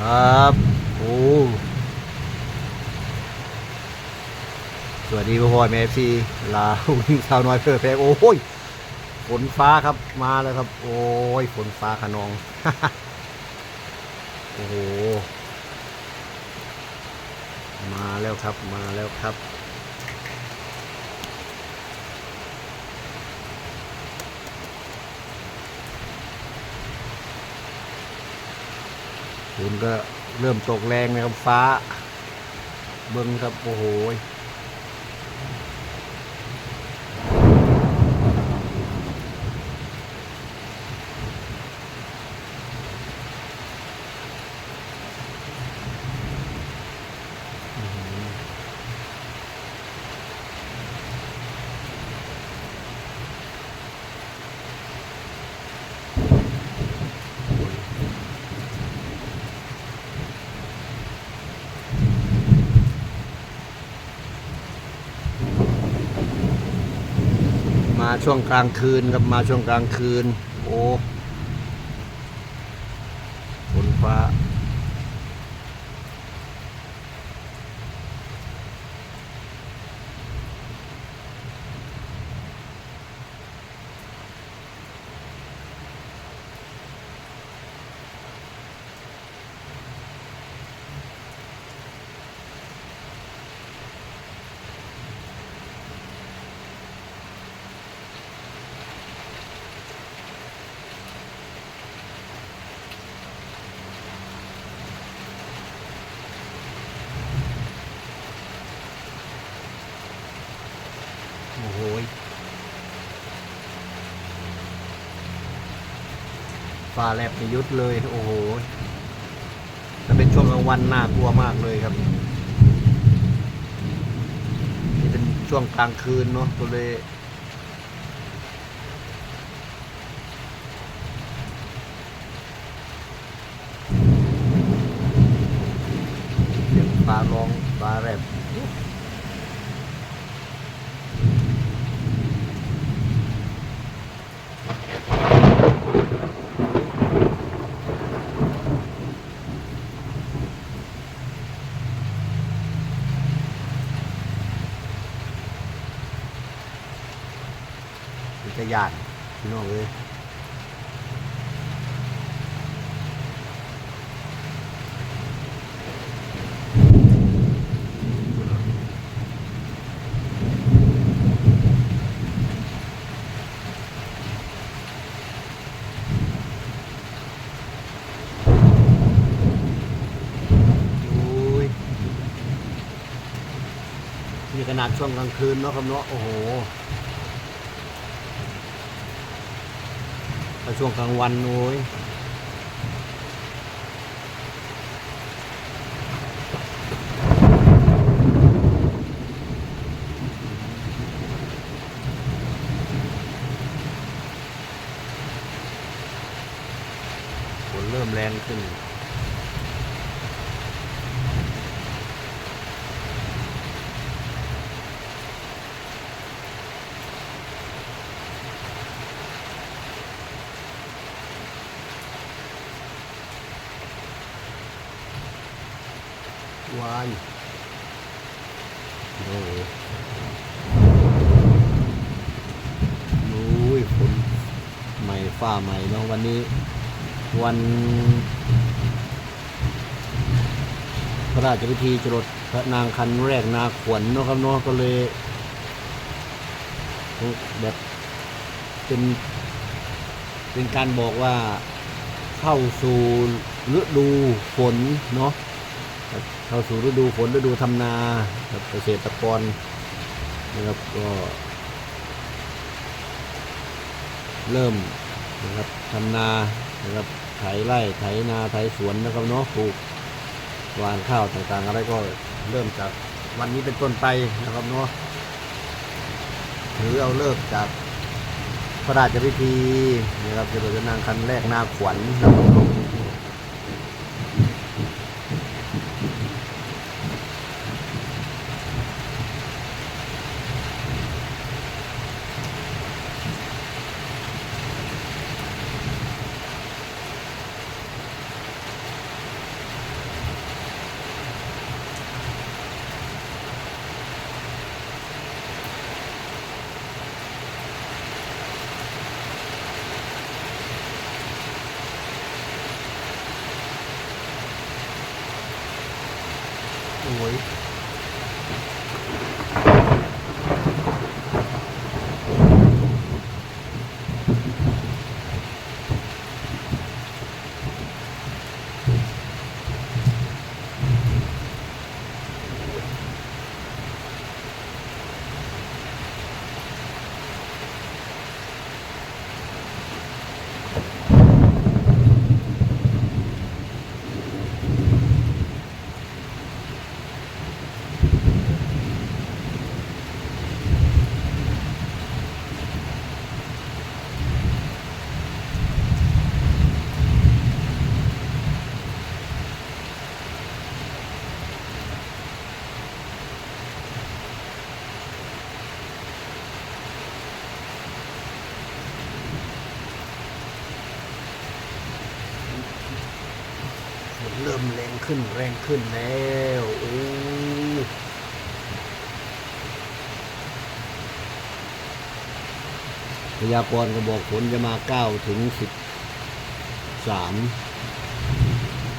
ครับ โอ้สวัสดีพ่อพ่อแม่พี่ลาวิ่งสาวน้อยเพื่อแพกโอ้ยฝนฟ้าครับมาแล้วครับ โอ้ยฝนฟ้าขนอง โอ้โหมาแล้วครับมาแล้วครับ ฝนก็เริ่มตกแรงนะครับฟ้า เบิ้งครับโอ้โห ช่วงกลางคืนครับมาช่วงกลางคืน โอ้ฝนฟ้า โอ้โหย ฟ้าแลบยุดเลย โอ้โหยถ้าเป็นช่วงกลางวันน่ากลัวมากเลยครับ นี่เป็นช่วงกลางคืนเนาะก็เลยเสียงฟ้าร้องฟ้าแลบ เป็นกระยานพี่น้องเลยโอ้ยนี่ขนาดช่วงกลางคืนเนาะครับเนาะโอ้โห ถ้า ช่วงกลางวันโอ้ย วายโอ้โหโอ้ยฝนใหม่ฟ้าใหม่เนาะวันนี้ วัน พระราชพิธีจรดพระนางคันแรกนาขวัญเนาะครับเนาะก็เลยแบบเป็นเป็นการบอกว่าเข้าสู่ฤดูฝนเนาะ เข้าสู่ฤดูฝนฤดูทำนาเกษตรกรนะครับก็เริ่มนะครับทำนานะครับไถไร่ไถนาไถสวนนะครับเนาะปลูกหวานข้าวต่างๆอะไรก็เริ่มจากวันนี้เป็นต้นไปนะครับเนาะถือเอาเลิกจากพระราชพิธีนะครับจะเป็นนางคันแรกนาขวัญนะครับ เริ่มแรงขึ้นแรงขึ้นแล้วโอ้พยากรณ์ก็บอกฝนจะมาเก้าถึงสิบสาม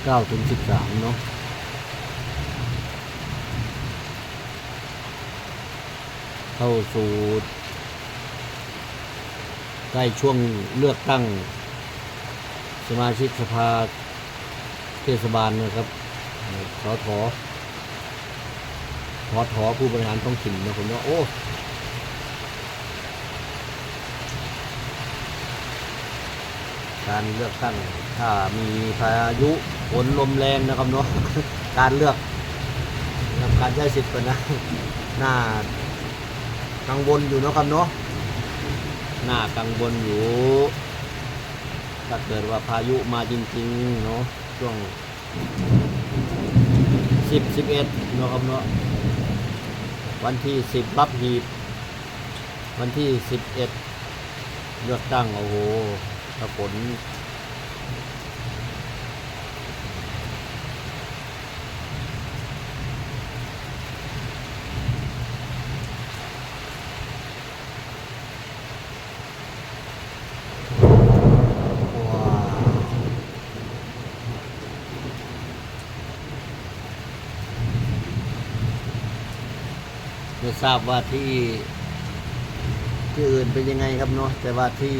เก้าถึงสิบสามเนาะเข้าสู่ใกล้ช่วงเลือกตั้งสมาชิกสภา เทศบาลนะครับสอทอทอทอผู้บริหารท้องถิ่นนะผมว่าโอ้การเลือกตั้งถ้ามีพายุฝนลมแรงนะครับเนาะการเลือกนำการใช้สิทธิ์กันนะน่ากังวลอยู่นะครับเนาะหน่ากังวลอยู่ถ้าเกิดว่าพายุมาจริงๆเนาะ ช่วงสิบสิบเอ็ดเนาะครับเนาะวันที่สิบรับหีบ วันที่สิบเอ็ดเลือกตั้งโอ้โหถ้าผล ไม่ทราบว่าที่ที่อื่นเป็นยังไงครับเนาะแต่ว่าที่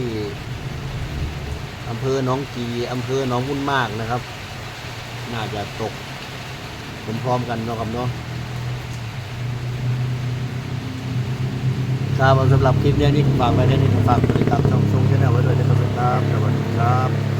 อำเภอหนองกีอำเภอหนองบุญมากนะครับ น่าจะตกพร้อมๆกันเนาะครับเนาะครับสำหรับคลิปนี้นี่ฝากไว้ได้นี่ฝากติดตามช่องชงชแนลไว้ด้วยนะครับสวัสดีครับ